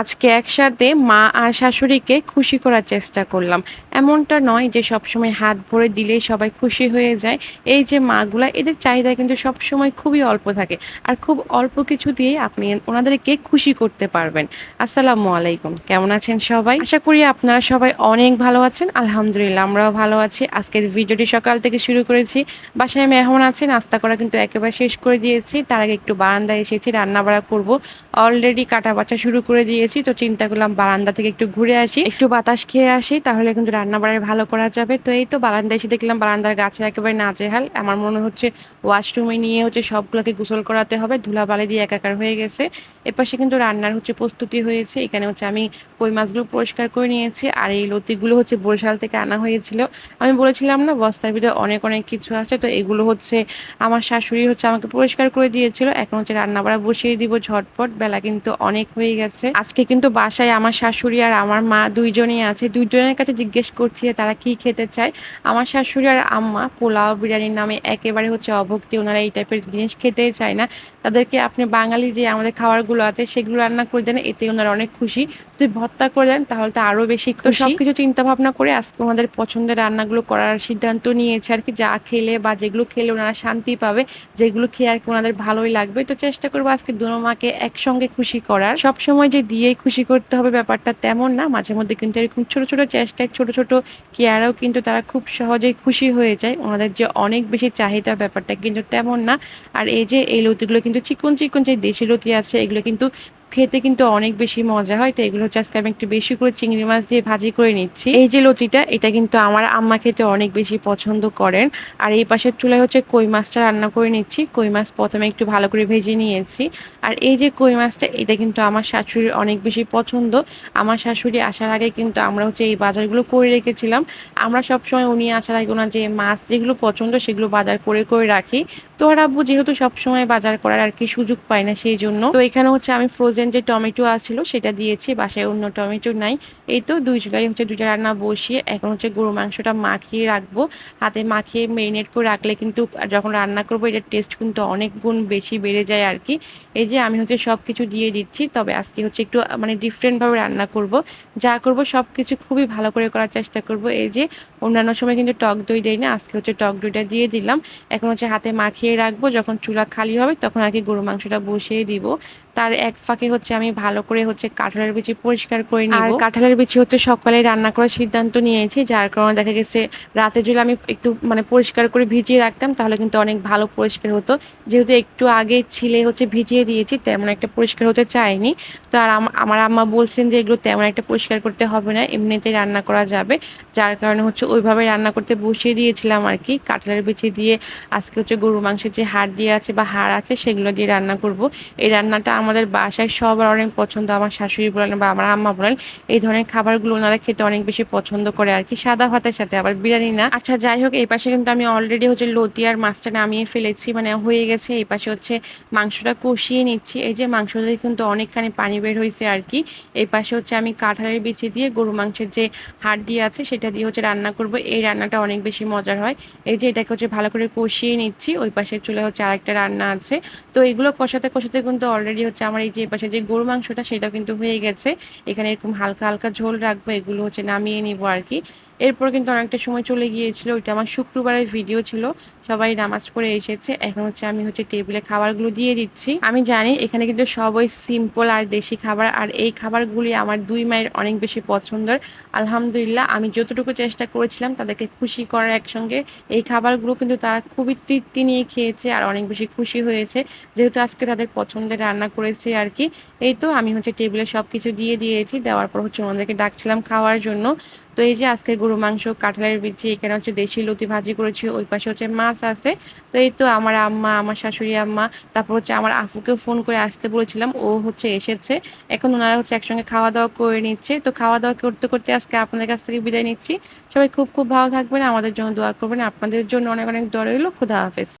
আজকে একসাথে মা আর শাশুড়িকে খুশি করার চেষ্টা করলাম। এমনটা নয় যে সবসময় হাত ভরে দিলেই সবাই খুশি হয়ে যায়। এই যে মাগুলা, এদের চাহিদা কিন্তু সবসময় খুবই অল্প থাকে। আর খুব অল্প কিছু দিয়ে আপনি ওনাদেরকে খুশি করতে পারবেন। আসসালামু আলাইকুম। কেমন আছেন সবাই? আশা করি আপনারা সবাই অনেক ভালো আছেন। আলহামদুলিল্লাহ, আমরাও ভালো আছি। আজকের ভিডিওটি সকাল থেকে শুরু করেছি। বাসায় মেহমান আছে, নাস্তা করা কিন্তু একেবারে শেষ করে দিয়েছি। তার আগে একটু বারান্দায় এসেছি রান্না বাড়া করব। অলরেডি কাটা বাছা শুরু করে দিয়েছি, তো চিন্তা করলাম বারান্দা থেকে একটু ঘুরে আসি। একটু বাতাস খেয়ে আসি, তাহলে কিন্তু রান্না বাড়ায় ভালো করা যাবে। তো এই তো বারান্দায় এসে দেখলাম বারান্দার গাছের একেবারে নাজেহাল। আমার মনে হচ্ছে ওয়াশরুমে নিয়ে হচ্ছে সবগুলোকে গোসল করাতে হবে, ধুলাবালি দিয়ে একাকার হয়ে গেছে। এপাশে কিন্তু রান্নার হচ্ছে প্রস্তুতি হয়েছে, এখানে হচ্ছে আমি কই মাছগুলো পরিষ্কার করে নিয়েছি, আর এই লতিগুলো হচ্ছে বরিশাল থেকে আনা হয়েছিল। আমি বলেছিলাম না, বস্তার ভিতরে অনেক অনেক কিছু আছে, তো এগুলো হচ্ছে আমার শাশুড়ি হচ্ছে আমাকে পরিষ্কার করে দিয়েছিল। এখন হচ্ছে রান্না বাড়া বসিয়ে দিব ঝটপট, বেলা কিন্তু অনেক হয়ে গেছে। কিন্তু বাসায় আমার শাশুড়ি আর আমার মা দুইজনই আছে। দুইজনের কাছে জিজ্ঞেস করছি তারা কি খেতে চায়। আমার শাশুড়ি আর আম্মা পোলাও বিরিয়ানির নামে একেবারে হচ্ছে অভক্তি ওনারা এই টাইপের জিনিস খেতেই চায় না। তাদেরকে আপনি বাঙালি যে আমাদের খাবারগুলো আছে সেগুলো রান্না করে দেন এতে ওনারা অনেক খুশি। যদি ভত্তা করে দেন তাহলে তো আরও বেশি তো সবকিছু চিন্তা ভাবনা করে আজকে ওনাদের পছন্দের রান্নাগুলো করার সিদ্ধান্ত নিয়েছে আর কি। যা খেলে বা যেগুলো খেলে ওনারা শান্তি পাবে যেগুলো খেয়ে আর কি ওনাদের ভালোই লাগবে। তো চেষ্টা করব আজকে দুনো মাকে একসঙ্গে খুশি করার। সব সময় যে দিয়েই খুশি করতে হবে, ব্যাপারটা তেমন না। মাঝে মধ্যে কিন্তু এরকম ছোটো ছোটো চেষ্টায় ছোটো ছোটো কেয়ারাও কিন্তু তারা খুব সহজেই খুশি হয়ে যায়। ওনাদের যে অনেক বেশি চাহিদা ব্যাপারটা কিন্তু তেমন না। আর এই যে এই লতিগুলো কিন্তু চিকন চিকন যে দেশি লতি আছে, এগুলো কিন্তু খেতে কিন্তু অনেক বেশি মজা হয়, তো এগুলো হচ্ছে আজকে আমি একটু বেশি করে চিংড়ি মাছ দিয়ে ভাজি করে নিচ্ছি। এই যে লতিটা, এটা কিন্তু আমার আম্মা খেতে অনেক বেশি পছন্দ করেন। আর এই পাশের চুলায় হচ্ছে কই মাছটা রান্না করে নিচ্ছি। কই মাছ প্রথমে একটু ভালো করে ভেজে নিয়েছি। আর এই যে কই মাছটা, এটা কিন্তু আমার শাশুড়ির অনেক বেশি পছন্দ। আমার শাশুড়ি আসার আগে কিন্তু আমরা হচ্ছে এই বাজারগুলো করে রেখেছিলাম। আমরা সবসময় উনি আসার আগে ওনার যে মাছ যেগুলো পছন্দ সেগুলো বাজার করে করে রাখি। তো আর আব্বু যেহেতু সবসময় বাজার করার আর কি সুযোগ পায় না সেই জন্য। তো এখানে হচ্ছে আমি ফ্রোজেন ফ্রোজেন যে টমেটো আসছিল, সেটা দিয়েছি, বাসায় অন্য টমেটো নাই। এই তো দুই চুলাই হচ্ছে দুইটা রান্না বসিয়ে এখন হচ্ছে গরু মাংসটা মাখিয়ে রাখব। হাতে মাখিয়ে মেরিনেট করে রাখলে কিন্তু যখন রান্না করব, এটার টেস্ট কিন্তু অনেক গুণ বেশি বেড়ে যায় আর কি এই যে আমি হচ্ছে সব কিছু দিয়ে দিচ্ছি, তবে আজকে হচ্ছে একটু মানে ডিফারেন্টভাবে রান্না করব। যা করব সব কিছু খুবই ভালো করে করার চেষ্টা করব। এই যে অন্যান্য সময় কিন্তু টক দই দেয় না, আজকে হচ্ছে টক দইটা দিয়ে দিলাম। এখন হচ্ছে হাতে মাখিয়ে রাখব, যখন চুলা খালি হবে তখন আর কি গরু মাংসটা বসিয়ে দিব। তার এক ফাঁকে হচ্ছে আমি ভালো করে হচ্ছে কাঁঠালের বিচি পরিষ্কার করে নিই আর কাঁঠালের বিচি হচ্ছে সকালে রান্না করার সিদ্ধান্ত নিয়েছি যার কারণে দেখা গেছে রাতে যদি আমি একটু মানে পরিষ্কার করে ভিজিয়ে রাখতাম তাহলে কিন্তু অনেক ভালো পরিষ্কার হতো। যেহেতু একটু আগে ছিলে হচ্ছে ভিজিয়ে দিয়েছি তেমন একটা পরিষ্কার হতে চায়নি। তো আর আমার আম্মা বলছেন যে এগুলো তেমন একটা পরিষ্কার করতে হবে না এমনিতেই রান্না করা যাবে। যার কারণে হচ্ছে ওইভাবে রান্না করতে বসিয়ে দিয়েছিলাম আর কি। কাঁঠালের বিচি দিয়ে আজকে হচ্ছে গরু মাংসের যে হাড় দিয়ে আছে বা হাড় আছে সেগুলো দিয়ে রান্না করব। এই রান্নাটা আমাদের বাসায় সবার অনেক পছন্দ, আমার শাশুড়ি বলেন বা আমার আম্মা বলেন, এই ধরনের খাবারগুলো ওনারা খেতে অনেক বেশি পছন্দ করে আর কি। সাদা ভাতের সাথে আবার বিরিয়ানি না। আচ্ছা যাই হোক, এই পাশে কিন্তু আমি অলরেডি হচ্ছে লতি আর মাছটা নামিয়ে ফেলেছি মানে হয়ে গেছে। এই পাশে হচ্ছে মাংসটা কষিয়ে নিচ্ছি। এই যে মাংসটা কিন্তু অনেকখানি পানি বের হয়েছে আর কি। এই পাশে হচ্ছে আমি কাঁঠালের বিচি দিয়ে গরু মাংসের যে হাড্ডি আছে, সেটা দিয়ে হচ্ছে রান্না করব। এই রান্নাটা অনেক বেশি মজার হয়। এই যে এটাকে হচ্ছে ভালো করে কষিয়ে নিচ্ছি। ওই পাশের চুলে হচ্ছে আরেকটা রান্না আছে। তো এগুলো কষাতে কষাতে কিন্তু অলরেডি হচ্ছে আমার এই যে পাশে যে গরু মাংসটা সেটা কিন্তু হয়ে গেছে। এখানে এরকম হালকা হালকা ঝোল রাখব, এগুলো হচ্ছে নামিয়ে নিব আর কি। এরপর কিন্তু অনেকটা সময় চলে গিয়েছিল, ওইটা আমার শুক্রবারের ভিডিও ছিল। সবাই নামাজ পড়ে এসেছে। এখন হচ্ছে আমি হচ্ছে টেবিলে খাবারগুলো দিয়ে দিচ্ছি। আমি জানি এখানে কিন্তু সবই সিম্পল আর দেশি খাবার, আর এই খাবারগুলি আমার দুই মায়ের অনেক বেশি পছন্দের। আলহামদুলিল্লাহ, আমি যতটুকু চেষ্টা করেছিলাম তাদেরকে খুশি করার একসঙ্গে, এই খাবারগুলো কিন্তু তারা খুবই তৃপ্তি নিয়ে খেয়েছে আর অনেক বেশি খুশি হয়েছে। যেহেতু আজকে তাদের পছন্দের রান্না করেছে আর কি, এই তো আমি হচ্ছে টেবিলে সব কিছু দিয়ে দিয়েছি। দেওয়ার পর হচ্ছে ওনাদেরকে ডাকছিলাম খাওয়ার জন্য। তো এই যে আজকে গরু মাংস, কাঁঠালের বিচি, এখানে হচ্ছে দেশি লতি ভাজি করেছি, ওই পাশে হচ্ছে মাছ আছে। তো এই তো আমার আম্মা, আমার শাশুড়ি আম্মা, তারপর হচ্ছে আমার আফুকেও ফোন করে আসতে বলেছিলাম, ও হচ্ছে এসেছে। এখন ওনারা হচ্ছে একসঙ্গে খাওয়া দাওয়া করে নিচ্ছে। তো খাওয়া দাওয়া করতে করতে আজকে আপনাদের কাছ থেকে বিদায় নিচ্ছি। সবাই খুব খুব ভালো থাকবেন, আমাদের জন্য দোয়া করবেন। আপনাদের জন্য অনেক অনেক দর রইল। খুদা হাফেজ।